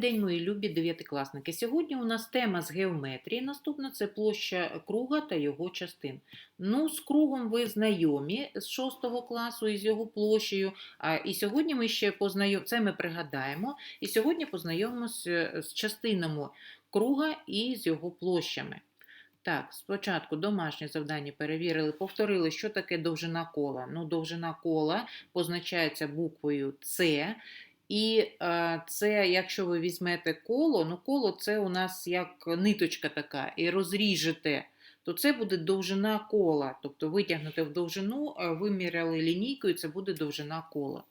день, мої любі дев'ятикласники. Сьогодні у нас тема з геометрії. Наступна це площа круга та його частин. Ну, з кругом ви знайомі з 6 класу і з його площею. А, і сьогодні ми ще познайом... це ми пригадаємо. І сьогодні познайомимося з частинами круга і з його площами. Так, спочатку домашнє завдання перевірили, повторили, що таке довжина кола. Ну, довжина кола позначається буквою С. І е, це, якщо ви візьмете коло, ну коло це у нас як ниточка така, і розріжете, то це буде довжина кола. Тобто витягнете в довжину, е, виміряли лінійкою, це буде довжина кола.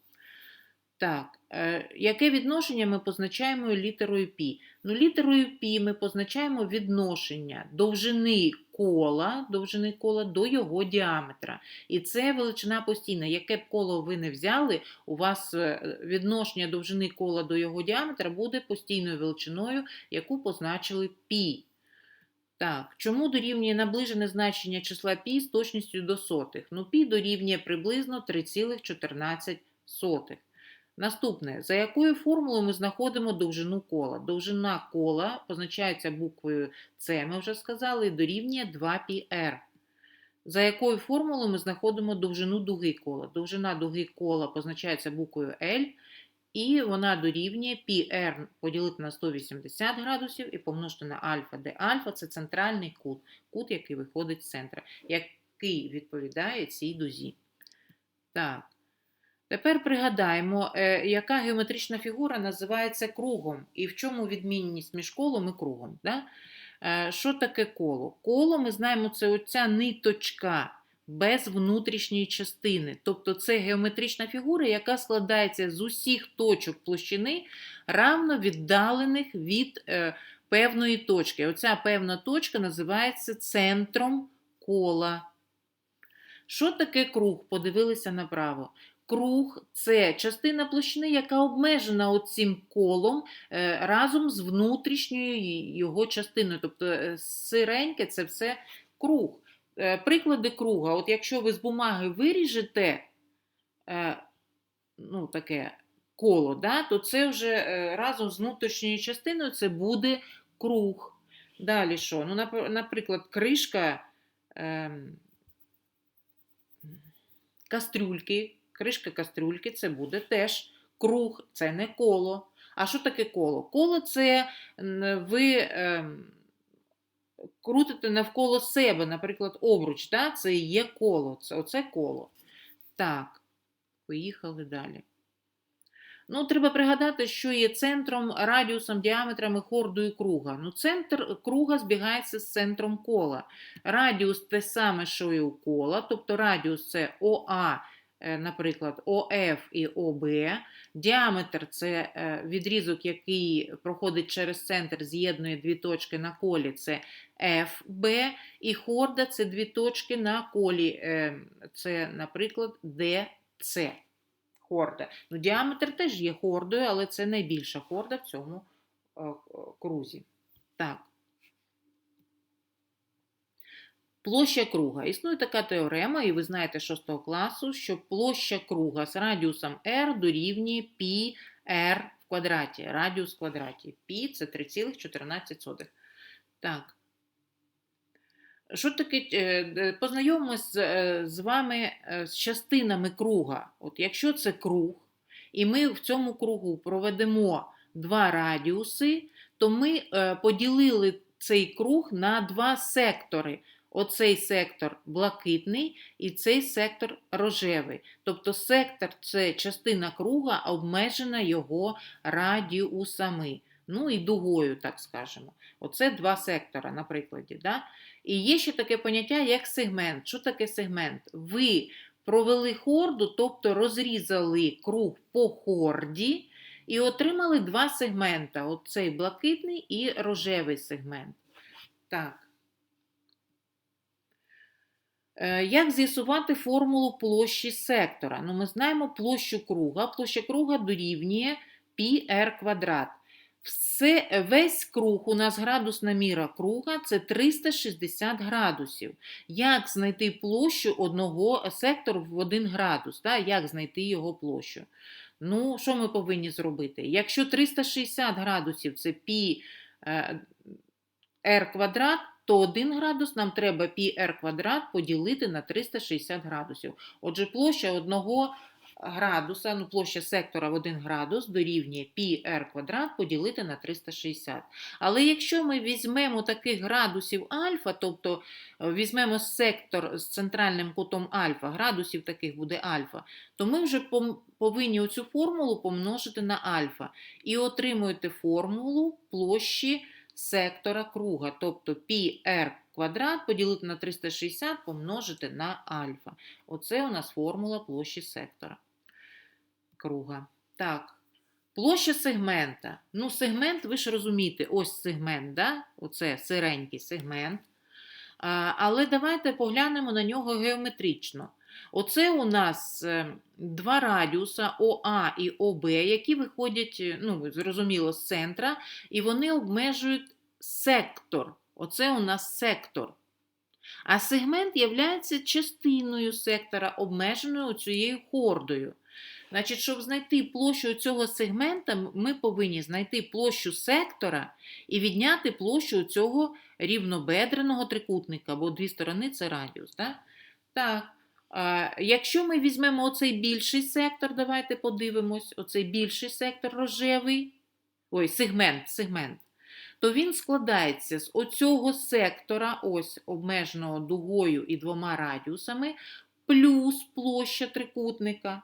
Так, е, яке відношення ми позначаємо літерою π? Ну, літерою π ми позначаємо відношення довжини кола, довжини кола до його діаметра. І це величина постійна. Яке б коло ви не взяли, у вас е, відношення довжини кола до його діаметра буде постійною величиною, яку позначили π. Так, чому дорівнює наближене значення числа π з точністю до сотих? Ну, π дорівнює приблизно 3,14. Наступне, за якою формулою ми знаходимо довжину кола? Довжина кола позначається буквою С, ми вже сказали, дорівнює 2πr. За якою формулою ми знаходимо довжину дуги кола? Довжина дуги кола позначається буквою L, і вона дорівнює πr поділити на 180 градусів і помножити на альфа, де альфа це центральний кут, кут, який виходить з центра, який відповідає цій дузі. Так. Тепер пригадаємо, е, яка геометрична фігура називається кругом, і в чому відмінність між колом і кругом. Да? Е, Що таке коло? Коло, ми знаємо, це оця ниточка без внутрішньої частини. Тобто це геометрична фігура, яка складається з усіх точок площини, равно віддалених від е, певної точки. Оця певна точка називається центром кола. Що таке круг? Подивилися направо. Круг це частина площини, яка обмежена цим колом е, разом з внутрішньою його частиною. Тобто е, сиреньке це все круг. Е, приклади круга. От Якщо ви з бумаги виріжете ну, таке коло, да, то це вже разом з внутрішньою частиною це буде круг. Далі що? Ну, Наприклад, кришка ем, кастрюльки. Кришка кастрюльки це буде теж круг, це не коло. А що таке коло? Коло це ви е, крутите навколо себе, наприклад, обруч, да? це є коло. Це, Оце коло. Так, поїхали далі. Ну, Треба пригадати, що є центром, радіусом, діаметром і хордою круга. Ну, Центр круга збігається з центром кола. Радіус те саме, що і у кола, тобто радіус це ОА. Е, наприклад, ОФ і ОБ. Діаметр це е, відрізок, який проходить через центр, з'єднує дві точки на колі, це FB, і хорда це дві точки на колі, е, це, наприклад, DC. Хорда. Ну, Діаметр теж є хордою, але це найбільша хорда в цьому крузі. Так. Площа круга. Існує така теорема, і ви знаєте 6 класу, що площа круга з радіусом r дорівнює πr в квадраті. Радіус в квадраті. π це 3,14. Так. Що таке? Е, познайомимось е, з вами е, з частинами круга. От Якщо це круг, і ми в цьому кругу проведемо два радіуси, то ми поділили цей круг на два сектори. Оцей сектор блакитний і цей сектор рожевий. Тобто сектор це частина круга, обмежена його радіусами. Ну і дугою, так скажемо. Оце два сектора, на прикладі. Да? І є ще таке поняття, як сегмент. Що таке сегмент? Ви провели хорду, тобто розрізали круг по хорді і отримали два сегмента: оцей блакитний і рожевий сегмент. Так. Е, як з'ясувати формулу площі сектора? Ну, Ми знаємо площу круга. Площа круга дорівнює πr квадрат. Все, Весь круг у нас градусна міра круга це 360 градусів. Як знайти площу одного сектору в 1 градус? Да? Як знайти його площу? Ну, що ми повинні зробити? Якщо 360 градусів це пі е, квадрат, то 1 градус нам треба пі r квадрат поділити на 360 градусів. Отже, площа одного градуса, ну площа сектора в 1 градус дорівнює пі r квадрат поділити на 360. Але якщо ми візьмемо таких градусів альфа, тобто е, візьмемо сектор з центральним кутом альфа, градусів таких буде альфа, то ми вже повинні оцю формулу помножити на альфа. І отримуєте формулу площі сектора круга, тобто πr квадрат поділити на 360 помножити на альфа. Оце у нас формула площі сектора круга. Так. Площа сегмента. Ну, сегмент, ви ж розумієте, ось сегмент, да? оце сиренький сегмент. А, але давайте поглянемо на нього геометрично. Оце у нас е, два радіуса ОА і ОБ, які виходять, е, ну, зрозуміло, з центра, і вони обмежують сектор. Оце у нас сектор. А сегмент є частиною сектора, обмеженою цією хордою. Значить, щоб знайти площу цього сегмента, ми повинні знайти площу сектора і відняти площу цього рівнобедреного трикутника, бо дві сторони це радіус. Так? Так. Якщо ми візьмемо оцей більший сектор, давайте подивимось, оцей більший сектор рожевий, ой, сегмент, сегмент, то він складається з оцього сектора, ось обмеженого дугою і двома радіусами, плюс площа трикутника.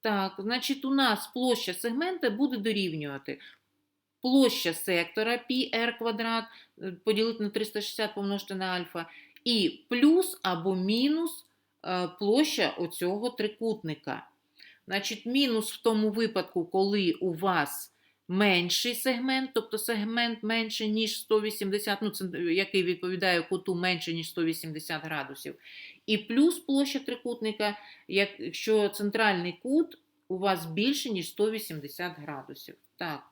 Так, значить, у нас площа сегмента буде дорівнювати площа сектора πr квадрат е, поділити на 360 помножити на альфа, і плюс або мінус е, площа оцього трикутника. Значить, мінус в тому випадку, коли у вас менший сегмент, тобто сегмент менше, ніж 180, ну, це, який відповідає куту менше, ніж 180 градусів. І плюс площа трикутника, якщо центральний кут у вас більше, ніж 180 градусів. Так.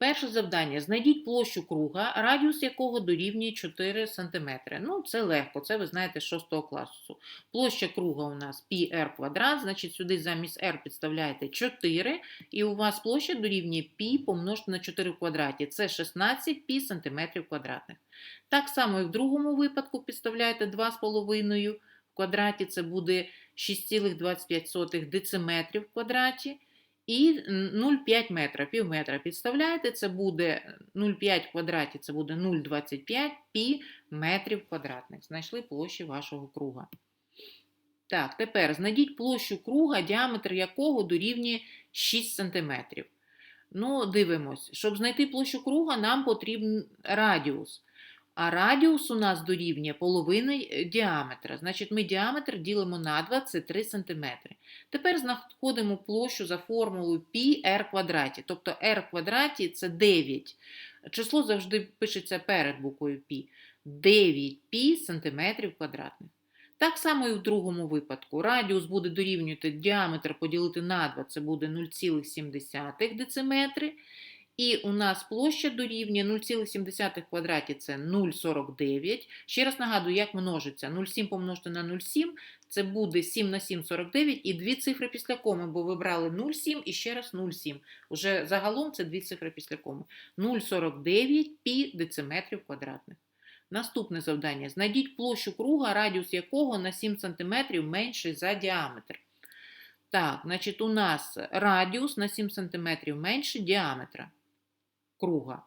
Перше завдання. Знайдіть площу круга, радіус якого дорівнює 4 см. Ну, це легко, це ви знаєте з 6 класу. Площа круга у нас πr квадрат, значить сюди замість r підставляєте 4, і у вас площа дорівнює π помножити на 4 в квадраті. Це 16 π сантиметрів квадратних. Так само і в другому випадку підставляєте 2,5 в квадраті, це буде 6,25 дециметрів в квадраті. І 0,5 метра, пів метра підставляєте, це буде 0,5 в квадраті, це буде 0,25 пі метрів квадратних. Знайшли площі вашого круга. Так, тепер знайдіть площу круга, діаметр якого дорівнює 6 см. Ну, дивимось, щоб знайти площу круга, нам потрібен радіус. А радіус у нас дорівнює половини діаметра. Значить, ми діаметр ділимо на 2, це 3 см. Тепер знаходимо площу за формулою πr квадраті. Тобто r квадраті це 9. Число завжди пишеться перед буквою π. 9 π сантиметрів квадратних. Так само і в другому випадку. Радіус буде дорівнювати діаметр поділити на 2, це буде 0,7 дециметри. І у нас площа дорівнює 0,7 квадраті це 0,49. Ще раз нагадую, як множиться. 0,7 помножити на 0,7 це буде 7 на 7 – 49 і дві цифри після коми, бо ви брали 0,7 і ще раз 0,7. Уже загалом це дві цифри після коми. 0,49 пі дециметрів квадратних. Наступне завдання. Знайдіть площу круга, радіус якого на 7 см менший за діаметр. Так, значить, у нас радіус на 7 см менше діаметра круга.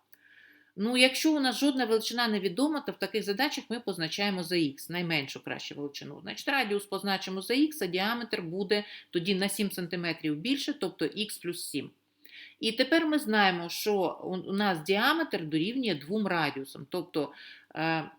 Ну, якщо у нас жодна величина невідома, то в таких задачах ми позначаємо за х, найменшу кращу величину. Значить, радіус позначимо за х, а діаметр буде тоді на 7 см більше, тобто х плюс 7. І тепер ми знаємо, що у нас діаметр дорівнює двом радіусам, тобто е,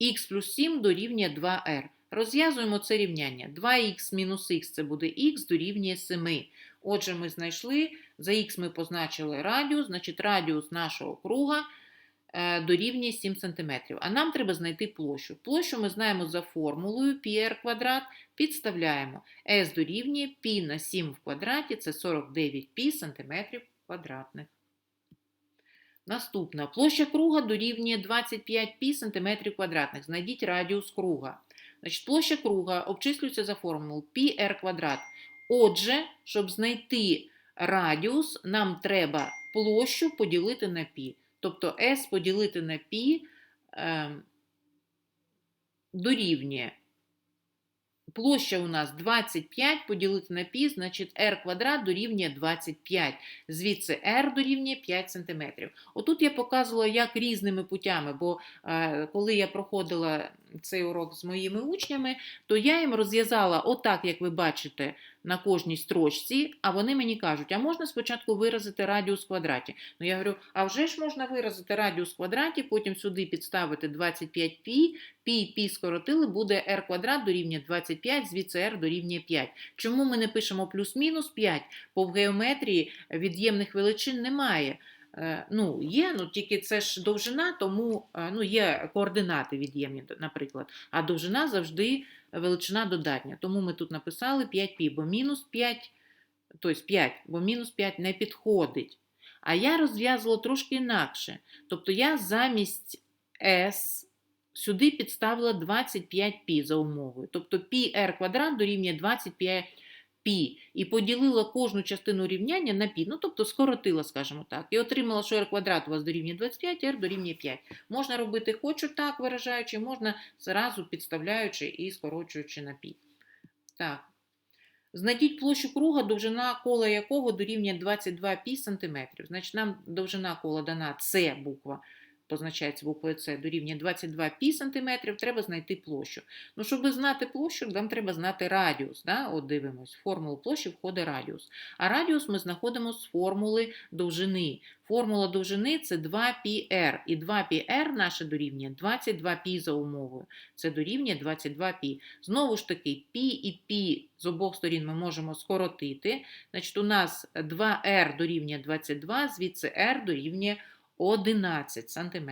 х плюс 7 дорівнює 2r. Розв'язуємо це рівняння. 2х мінус х це буде х дорівнює 7. Отже, ми знайшли, за х ми позначили радіус, значить радіус нашого круга е, дорівнює 7 см. А нам треба знайти площу. Площу ми знаємо за формулою πr квадрат, підставляємо s дорівнює π на 7 в квадраті, це 49 π сантиметрів квадратних. Наступна площа круга дорівнює 25 π сантиметрів квадратних. Знайдіть радіус круга. Значить, площа круга обчислюється за формулою πr квадрат. Отже, щоб знайти радіус, нам треба площу поділити на пі. Тобто S поділити на пі е, дорівнює. Площа у нас 25 поділити на пі, значить r квадрат дорівнює 25, звідси r дорівнює 5 см. Отут я показувала, як різними путями, бо е, коли я проходила цей урок з моїми учнями, то я їм розв'язала отак, як ви бачите, на кожній строчці, а вони мені кажуть, а можна спочатку виразити радіус квадраті? Ну я говорю, а вже ж можна виразити радіус квадраті, потім сюди підставити 25 пі, пі пі скоротили, буде r квадрат дорівнює 25, звідси r дорівнює 5. Чому ми не пишемо плюс-мінус 5? Бо в геометрії від'ємних величин немає. Е, Ну, є, ну тільки це ж довжина, тому е, ну, є координати від'ємні, наприклад. А довжина завжди величина додатня. Тому ми тут написали 5π, бо мінус 5, тобто 5, бо мінус 5 не підходить. А я розв'язувала трошки інакше. Тобто я замість S сюди підставила 25π за умовою. Тобто πr квадрат дорівнює 25 пі і поділила кожну частину рівняння на пі, ну тобто скоротила, скажімо так, і отримала, що r квадрат у вас дорівнює 25, r дорівнює 5. Можна робити хочу так виражаючи, можна зразу підставляючи і скорочуючи на пі. Так. Знайдіть площу круга, довжина кола якого дорівнює 22 пі сантиметрів. Значить, нам довжина кола дана С буква позначається буквою С, дорівнює 22 пі сантиметрів, треба знайти площу. Ну, щоб знати площу, нам треба знати радіус. Да? От дивимось, в формулу площі входить радіус. А радіус ми знаходимо з формули довжини. Формула довжини це 2πr. І 2πr наше дорівнює 22π за умовою. Це дорівнює 22π. Знову ж таки, π і π з обох сторін ми можемо скоротити. Значить, у нас 2r дорівнює 22, звідси r дорівнює 11 см.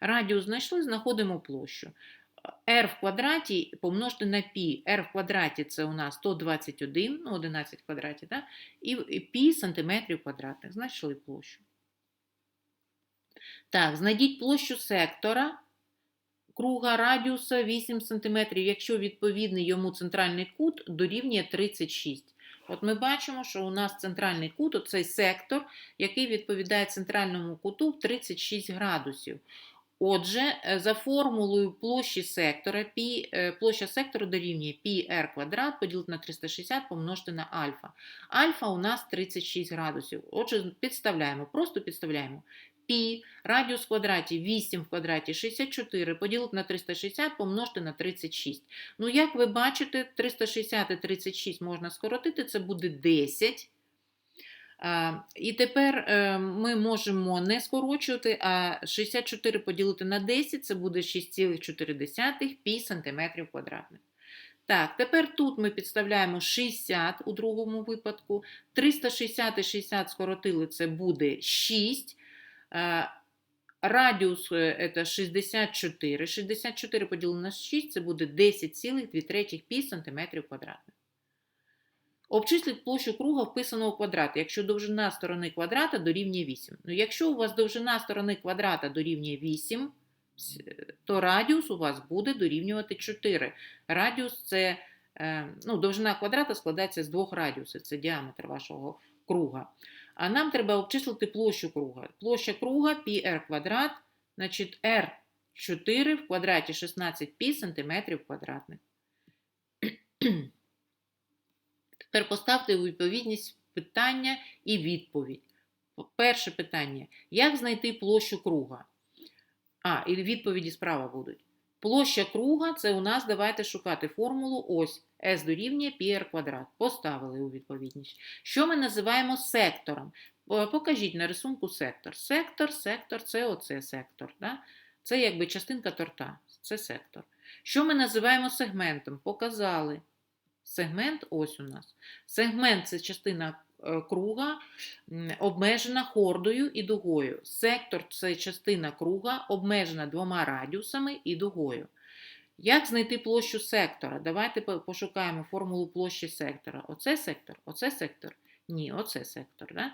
Радіус знайшли, знаходимо площу. r в квадраті помножити на π. r в квадраті це у нас 121, ну 11 квадратів, да? і π сантиметрів квадратних. Знайшли площу. Так, знайдіть площу сектора круга радіуса 8 см, якщо відповідний йому центральний кут дорівнює 36 От ми бачимо, що у нас центральний кут, оцей сектор, який відповідає центральному куту в 36 градусів. Отже, за формулою площі сектора, пі, площа сектора дорівнює πr квадрат поділити на 360 помножити на альфа. Альфа у нас 36 градусів. Отже, підставляємо, просто підставляємо. Пі, радіус в квадраті 8 в квадраті 64, поділити на 360 помножити на 36. Ну, як ви бачите, 360 і 36 можна скоротити, це буде 10. А, і тепер е, ми можемо не скорочувати, а 64 поділити на 10 це буде 6,4 пі сантиметрів квадратних. Так, тепер тут ми підставляємо 60 у другому випадку. 360 і 60 скоротили, це буде 6. Радіус це 64. 64 поділено на 6 це буде 10,2 пі сантиметрів квадратних. Обчисліть площу круга вписаного в якщо довжина сторони квадрата дорівнює 8. Ну, Якщо у вас довжина сторони квадрата дорівнює 8, то радіус у вас буде дорівнювати 4. Радіус це ну, довжина квадрата складається з двох радіусів, це діаметр вашого круга. А нам треба обчислити площу круга. Площа круга πr квадрат, значить r4 в квадраті 16 пі сантиметрів квадратних. Тепер поставте відповідність питання і відповідь. Перше питання: як знайти площу круга? А, і відповіді справа будуть. Площа круга це у нас давайте шукати формулу ось S дорівнює πr квадрат. Поставили у відповідність. Що ми називаємо сектором? Покажіть на рисунку сектор. Сектор, сектор це оце сектор. Да? Це якби частинка торта. Це сектор. Що ми називаємо сегментом? Показали. Сегмент ось у нас. Сегмент це частина е, круга, обмежена хордою і дугою. Сектор це частина круга, обмежена двома радіусами і дугою. Як знайти площу сектора? Давайте пошукаємо формулу площі сектора. Оце сектор, оце сектор. Ні, оце сектор. Да?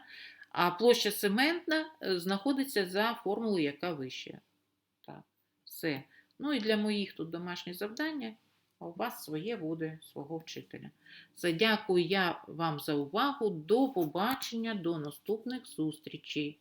А площа сегментна е, знаходиться за формулою, яка вища. Так, все. Ну і для моїх тут домашніх завдання а у вас своє буде свого вчителя. Все, дякую я вам за увагу. До побачення, до наступних зустрічей.